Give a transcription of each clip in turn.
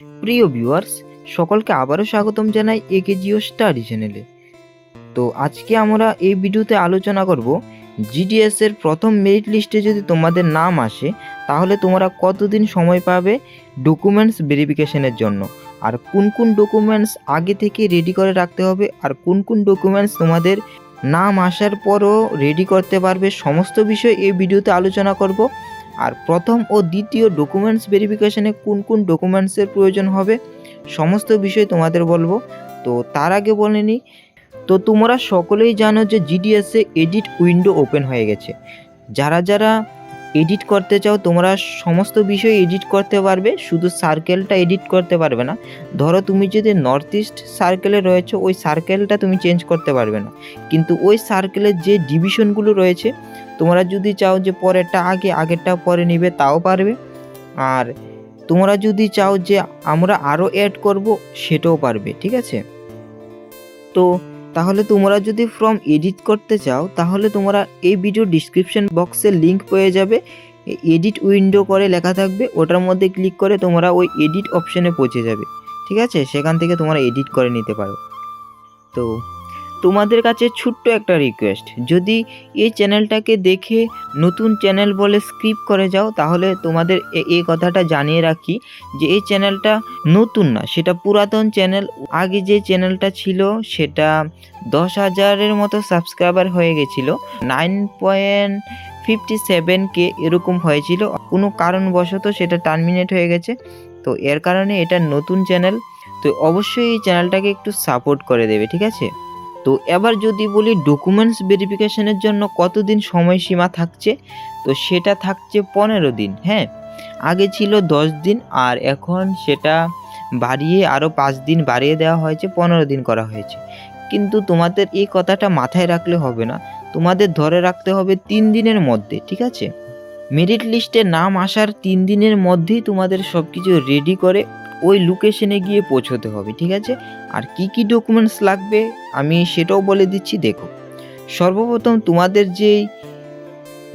প্রিয় ভিউয়ার্স সকলকে আবারও স্বাগতম জানাই একে জিও স্টাডি চ্যানেলে তো আজকে আমরা এই ভিডিওতে আলোচনা করব জিডিএস এর প্রথম মেরিট লিস্টে যদি তোমাদের নাম আসে, তাহলে তোমরা কতদিন সময় পাবে ডকুমেন্টস ভেরিফিকেশনের জন্য? আর কোন কোন ডকুমেন্টস আগে থেকে রেডি করে রাখতে হবে? আর কোন কোন ডকুমেন্টস তোমাদের নাম আসার পরও রেডি করতে পারবে? সমস্ত বিষয় এই ভিডিওতে আলোচনা করব। আর প্রথম ও দ্বিতীয় ডকুমেন্টস ভেরিফিকেশানে কোন কোন ডকুমেন্টসের প্রয়োজন হবে, সমস্ত বিষয় তোমাদের বলব। তো তার আগে বলে নিই, তো তোমরা সকলেই জানো যে জিডিএসে এডিট উইন্ডো ওপেন হয়ে গেছে। যারা যারা এডিট করতে চাও, তোমরা সমস্ত বিষয় এডিট করতে পারবে, শুধু সার্কেলটা এডিট করতে পারবে না। ধরো তুমি যদি নর্থ ইস্ট সার্কেলে রয়েছে, ওই সার্কেলটা তুমি চেঞ্জ করতে পারবে না। কিন্তু ওই সার্কেলের যে ডিভিশনগুলো রয়েছে, তোমরা যদি চাও যে পরেরটা আগে আগেরটা পরে নিবে, তাও পারবে। আর তোমরা যদি চাও যে আমরা আরও অ্যাড করব, সেটাও পারবে, ঠিক আছে? তো তাহলে তোমরা যদি ফর্ম এডিট করতে চাও, তাহলে তোমরা এই ভিডিও ডিসক্রিপশন বক্সে লিঙ্ক পেয়ে যাবে। এডিট উইন্ডো করে লেখা থাকবে, ওটার মধ্যে ক্লিক করে তোমরা ওই এডিট অপশনে পৌঁছে যাবে। ঠিক আছে? সেখান থেকে তোমরা এডিট করে নিতে পারো। তো তোমাদের কাছে ছোট্ট একটা রিকোয়েস্ট যদি এই চ্যানেলটাকে দেখে নতুন চ্যানেল বলে স্ক্রিপ করে যাও, তাহলে তোমাদের এই কথাটা জানিয়ে রাখি যে এই চ্যানেলটা নতুন না, সেটা পুরাতন চ্যানেল আগে যে চ্যানেলটা ছিল, সেটা দশ হাজারের মতো সাবস্ক্রাইবার হয়ে গেছিল। Nine point fifty seven K এরকম হয়েছিল। কোনো কারণবশত সেটা টার্মিনেট হয়ে গেছে। তো এর কারণে এটা নতুন চ্যানেল তো অবশ্যই এই চ্যানেলটাকে একটু সাপোর্ট করে দেবে, ঠিক আছে? তো এবার যদি বলি ডকুমেন্টস ভেরিফিকেশনের জন্য কতদিন সময়সীমা থাকছে? তো সেটা থাকছে পনেরো দিন হ্যাঁ? আগে ছিল দশ দিন আর এখন সেটা বাড়িয়ে আরও পাঁচ দিন বাড়িয়ে দেওয়া হয়েছে, পনেরো দিন করা হয়েছে। কিন্তু তোমাদের এই কথাটা মাথায় রাখলে হবে না। তোমাদের ধরে রাখতে হবে তিন দিনের মধ্যে, ঠিক আছে? মেরিট লিস্টে নাম আসার তিন দিনের মধ্যেই তোমাদের সব কিছু রেডি করে ওই লোকেশনে গিয়ে পৌঁছতে হবে, ঠিক আছে? আর কি কি ডকুমেন্টস লাগবে আমি সেটাও বলে দিচ্ছি, দেখো। সর্বপ্রথম তোমাদের যেই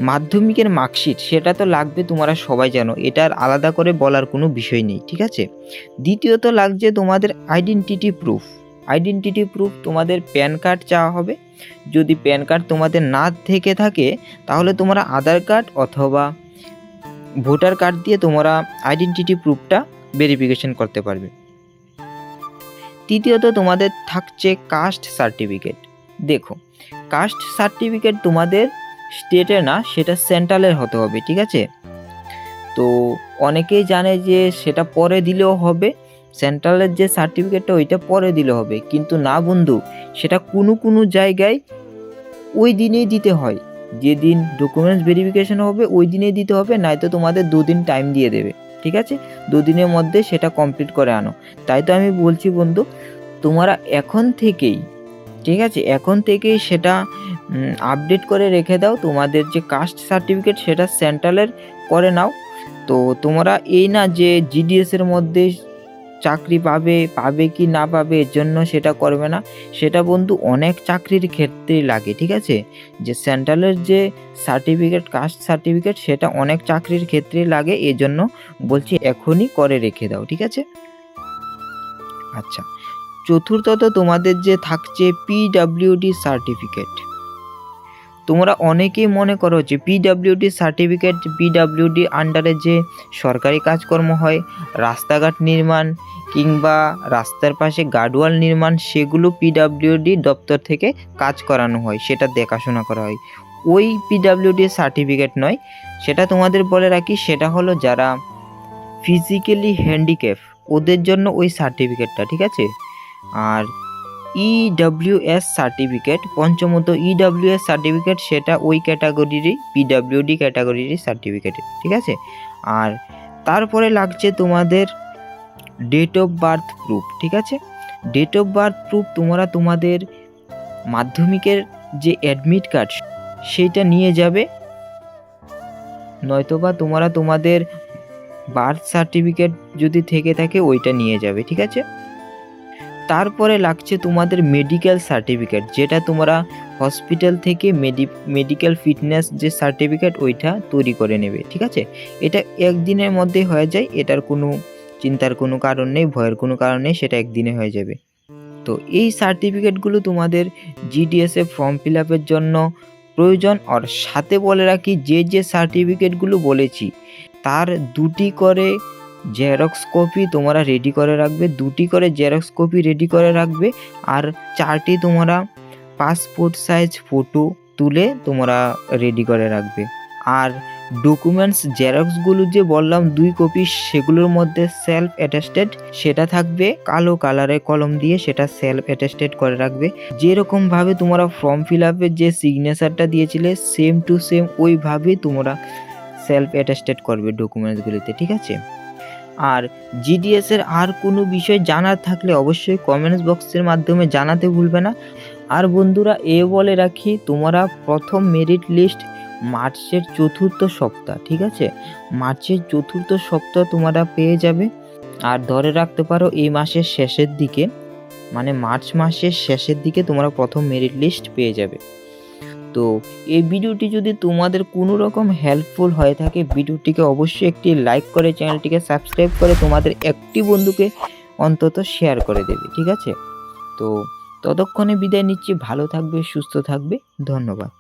মাধ্যমিকের মার্কশিট সেটা তো লাগবে তোমরা সবাই জানো, এটার আলাদা করে বলার কোনো বিষয় নেই, ঠিক আছে? দ্বিতীয়ত লাগছে তোমাদের আইডেন্টিটি প্রুফ আইডেন্টিটি প্রুফ তোমাদের প্যান কার্ড চাওয়া হবে। যদি প্যান কার্ড তোমাদের না থেকে থাকে, তাহলে তোমরা আধার কার্ড অথবা ভোটার কার্ড দিয়ে তোমরা আইডেন্টিটি প্রুফটা ভেরিফিকেশন করতে পারবে। তৃতীয়ত, তোমাদের থাকছে কাস্ট সার্টিফিকেট দেখো কাস্ট সার্টিফিকেট তোমাদের স্টেটে না, সেটা সেন্ট্রালের হতে হবে, ঠিক আছে? তো অনেকেই জানে যে সেটা পরে দিলেও হবে সেন্ট্রালের যে সার্টিফিকেটটা ওইটা পরে দিলে হবে। কিন্তু না বন্ধু, সেটা কোনো কোনো জায়গায় ওই দিনেই দিতে হয়। যেদিন ডকুমেন্টস ভেরিফিকেশন হবে, ওই দিনেই দিতে হবে নয়তো তোমাদের দুদিন টাইম দিয়ে দেবে। ঠিক আছে? দুদিনের মধ্যে সেটা কমপ্লিট করে আনো। তাই তো আমি বলছি বন্ধু, তোমরা এখন থেকেই, ঠিক আছে? এখন থেকেই সেটা আপডেট করে রেখে দাও। তোমাদের যে কাস্ট সার্টিফিকেট সেটা সেন্ট্রালের করে নাও। তো তোমরা এই না যে জিডিএসের মধ্যে চাকরি পাবে পাবে কি না পাবে, এর জন্য সেটা করবে না। সেটা বন্ধু অনেক চাকরির ক্ষেত্রে লাগে, ঠিক আছে? যে সেন্ট্রালের যে সার্টিফিকেট কাস্ট সার্টিফিকেট সেটা অনেক চাকরির ক্ষেত্রে লাগে এই জন্য বলছি এখনই করে রেখে দাও, ঠিক আছে? আচ্ছা চতুর্থত তোমাদের যে থাকছে পিডাব্লিউডি সার্টিফিকেট তোমরা অনেকেই মনে করো যে পিডাব্লিউডি সার্টিফিকেট পিডাব্লিউডি আন্ডারে যে সরকারি কাজকর্ম হয়, রাস্তাঘাট নির্মাণ কিংবা রাস্তার পাশে গার্ডওয়াল নির্মাণ, সেগুলো পিডাব্লিউডি দপ্তর থেকে কাজ করানো হয়, সেটা দেখাশোনা করা হয়। ওই পিডাব্লিউডি সার্টিফিকেট নয়, সেটা তোমাদের বলে রাখি, সেটা হলো যারা ফিজিক্যালি হ্যান্ডিক্যাপ ওদের জন্য ওই সার্টিফিকেটটা ঠিক আছে? আর ইডব্লিউএস সার্টিফিকেট পঞ্চমত E ইডব্লিউএস সার্টিফিকেট সেটা ওই ক্যাটাগরিরই পিডাব্লিউডি ক্যাটাগরিরই সার্টিফিকেট ঠিক আছে? আর তারপরে লাগছে তোমাদের ডেট অফ বার্থ প্রুফ ঠিক আছে? ডেট অফ বার্থ প্রুফ তোমরা তোমাদের মাধ্যমিকের যে অ্যাডমিট কার্ড সেইটা নিয়ে যাবে। নয়তোবা তোমরা তোমাদের বার্থ সার্টিফিকেট যদি থেকে থাকে, ওইটা নিয়ে যাবে, ঠিক আছে? তারপরে লাগছে তোমাদের মেডিকেল সার্টিফিকেট যেটা তোমরা হসপিটাল থেকে মেডি মেডিকেল ফিটনেস যে সার্টিফিকেট ওইটা তৈরি করে নেবে, ঠিক আছে? এটা একদিনের মধ্যে হয়ে যায়, এটার কোনো চিন্তার কোনো কারণ নেই, ভয়ের কোনো কারণ নেই, সেটা একদিনে হয়ে যাবে। তো এই সার্টিফিকেটগুলো তোমাদের জিডিএসএ ফর্ম ফিল আপের জন্য প্রয়োজন, আর সাথে বলে রাখি, যে যে সার্টিফিকেটগুলো বলেছি, তার দুটি করে জেরক্স কপি তোমরা রেডি করে রাখবে, দুটি করে জেরক্স কপি রেডি করে রাখবে, আর চারটি তোমরা পাসপোর্ট সাইজ ফটো তুলে তোমরা রেডি করে রাখবে। আর ডকুমেন্টস জেরক্সগুলো যে বললাম, দুই কপি সেগুলোর মধ্যে সেলফ অ্যাটেস্টেড সেটা থাকবে, কালো কালারের কলম দিয়ে সেটা সেলফ অ্যাটেস্টেড করে রাখবে। যেরকমভাবে তোমরা ফর্ম ফিল আপের যে সিগনেচারটা দিয়েছিলে সেম টু সেম ওইভাবেই তোমরা সেলফ অ্যাটেস্টেড করবে ডকুমেন্টসগুলিতে ঠিক আছে? আর জিডিএস এর আর কোনো বিষয় জানার থাকলে অবশ্যই কমেন্টস বক্সের মাধ্যমে জানাতে ভুলবে না। আর বন্ধুরা, এ বলে রাখি, তোমরা প্রথম মেরিট লিস্ট মার্চের চতুর্থ সপ্তাহ, ঠিক আছে? মার্চের চতুর্থ সপ্তাহ তোমরা পেয়ে যাবে। আর ধরে রাখতে পারো, এই মাসের শেষের দিকে মানে মার্চ মাসের শেষের দিকে তোমরা প্রথম মেরিট লিস্ট পেয়ে যাবে। তো এই ভিডিওটি যদি তোমাদের কোনো রকম হেল্পফুল হয়ে থাকে, ভিডিওটিকে অবশ্যই একটি লাইক করে চ্যানেলটিকে সাবস্ক্রাইব করে তোমাদের একটি বন্ধুকে অন্তত শেয়ার করে দেবে, ঠিক আছে? তো ততক্ষণে বিদায় নিচ্ছি, ভালো থাকবে, সুস্থ থাকবে, ধন্যবাদ।